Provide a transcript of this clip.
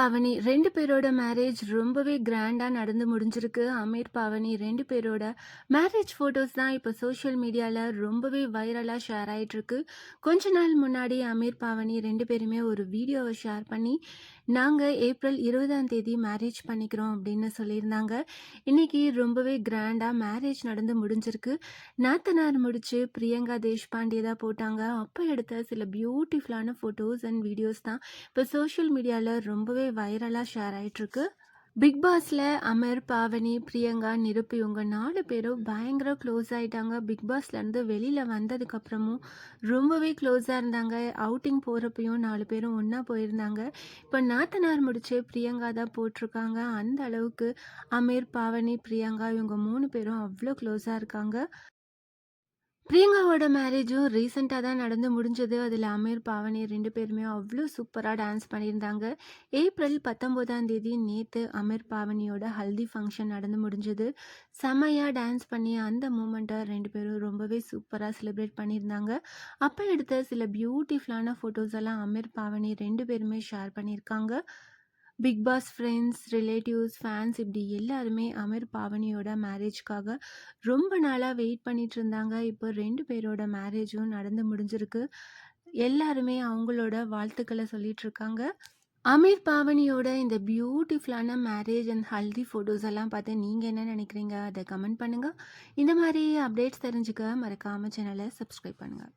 பாவனி ரெண்டு பேரோட மேரேஜ் ரொம்பவே கிராண்டாக நடந்து முடிஞ்சிருக்கு. அமீர் பாவனி ரெண்டு பேரோட மேரேஜ் ஃபோட்டோஸ் தான் இப்போ சோஷியல் மீடியாவில் ரொம்பவே வைரலாக ஷேர் ஆகிட்டுருக்கு கொஞ்ச நாள் முன்னாடி அமீர் பாவனி ரெண்டு பேருமே ஒரு வீடியோவை ஷேர் பண்ணி நாங்கள் ஏப்ரல் இருபதாம் தேதி மேரேஜ் பண்ணிக்கிறோம் அப்படின்னு சொல்லியிருந்தாங்க. இன்னைக்கு ரொம்பவே கிராண்டாக மேரேஜ் நடந்து முடிஞ்சிருக்கு. நாத்தனார் முடித்து பிரியங்கா தேஷ்பாண்டே தான் போட்டாங்க. அப்போ எடுத்த சில பியூட்டிஃபுல்லான ஃபோட்டோஸ் அண்ட் வீடியோஸ் தான். இப்போ சோஷியல் மீடியாவில் ரொம்பவே வைரலாக ஷேர் ஆயிட்டிருக்கு. பிக் பாஸில் அமர் பாவனி பிரியங்கா நிருப்பி இவங்க நாலு பேரும் பயங்கர க்ளோஸ் ஆகிட்டாங்க பிக் பாஸ்லேருந்து வெளியில் வந்ததுக்கப்புறமும் ரொம்பவே க்ளோஸாக இருந்தாங்க. அவுட்டிங் போகிறப்பையும் நாலு பேரும் ஒன்றா போயிருந்தாங்க. இப்போ நாத்தனார் முடிச்சு பிரியங்கா தான் போட்டிருக்காங்க. அந்த அளவுக்கு அமீர் பாவனி பிரியங்கா இவங்க மூணு பேரும் அவ்வளோ க்ளோஸாக இருக்காங்க. பிரியங்காவோட மேரேஜும் ரீசெண்டாக தான் நடந்து முடிஞ்சது. அதில் அமீர் பாவனி ரெண்டு பேருமே அவ்வளோ சூப்பராக டான்ஸ் பண்ணியிருந்தாங்க. ஏப்ரல் பத்தொம்போதாம் தேதி நேற்று அமீர் பாவனியோட ஹல்தி ஃபங்க்ஷன் நடந்து முடிஞ்சது. செம்மையாக டான்ஸ் பண்ணி அந்த மூமெண்ட்டை ரெண்டு பேரும் ரொம்பவே சூப்பராக செலிப்ரேட் பண்ணியிருந்தாங்க. அப்போ எடுத்த சில பியூட்டிஃபுல்லான ஃபோட்டோஸ் எல்லாம் அமீர் பாவனி ரெண்டு பேருமே ஷேர் பண்ணியிருக்காங்க. Bigg Boss friends relatives fans இப்படி எல்லாருமே அமீர் பாவனியோட மேரேஜ்க்காக ரொம்ப நாளாக வெயிட் பண்ணிட்டு இருந்தாங்க. இப்போ ரெண்டு பேரோட மேரேஜும் நடந்து முடிஞ்சிருக்கு. எல்லாருமே அவங்களோட வாழ்த்துக்களை சொல்லிட்டு இருக்காங்க. அமீர் பாவனியோட இந்த பியூட்டிஃபுல்லான மேரேஜ் அண்ட் ஹல்தி ஃபோட்டோஸ் எல்லாம் பார்த்து நீங்கள் என்ன நினைக்கிறீங்க? அதை கமெண்ட் பண்ணுங்கள் இந்த மாதிரி அப்டேட்ஸ் தெரிஞ்சுக்க மறக்காமல் சேனலை சப்ஸ்கிரைப் பண்ணுங்கள்